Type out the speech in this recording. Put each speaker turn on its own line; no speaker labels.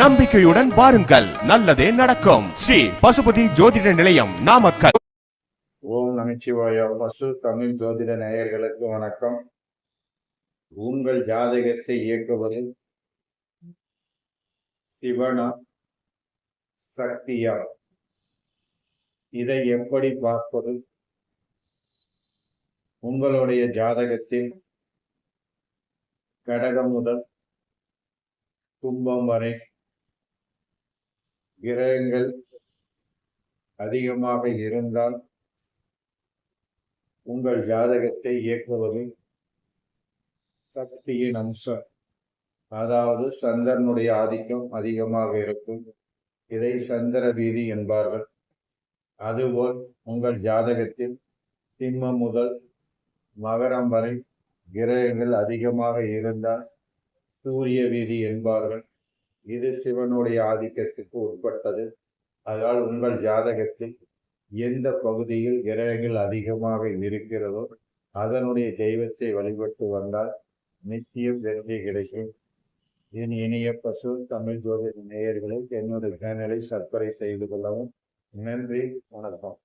நம்பிக்கையுடன் வாருங்கள். நல்லதே நடக்கும். ஸ்ரீ பசுபதி ஜோதிட நிலையம் நாமக்கல்.
ஓம் நமச்சிவாய பசு தமிழ் ஜோதிட நேயர்களுக்கு வணக்கம். உங்கள் ஜாதகத்தை இயக்குவது சிவனா சக்தியா இதை எப்படி பார்ப்பது? உங்களுடைய ஜாதகத்தில் கடகம் முதல் கும்பம் வரை கிரகங்கள் அதிகமாக இருந்தால் உங்கள் ஜாதகத்தை இயக்குவது சக்தியின் அம்சம். அதாவது சந்திரனுடைய ஆதிக்கம் அதிகமாக இருக்கும். இதை சந்திர வீதி என்பார்கள். அதுபோல் உங்கள் ஜாதகத்தில் சிம்மம் முதல் மகரம் வரை கிரகங்கள் அதிகமாக இருந்தால் சூரிய வீதி என்பார்கள். இது சிவனுடைய ஆதிக்கத்துக்கு உட்பட்டது. அதனால் உங்கள் ஜாதகத்தில் எந்த பகுதியில் கிரகங்கள் அதிகமாக இருக்கிறதோ அதனுடைய தெய்வத்தை வழிபட்டு வந்தால் நிச்சயம் வெற்றி கிடைக்கும். என் இனிய பசு தமிழ் ஜோதிட நேயர்களை என்னுடைய சேனலை சர்க்கரை செய்து கொள்ளவும் நன்றி வணக்கம்.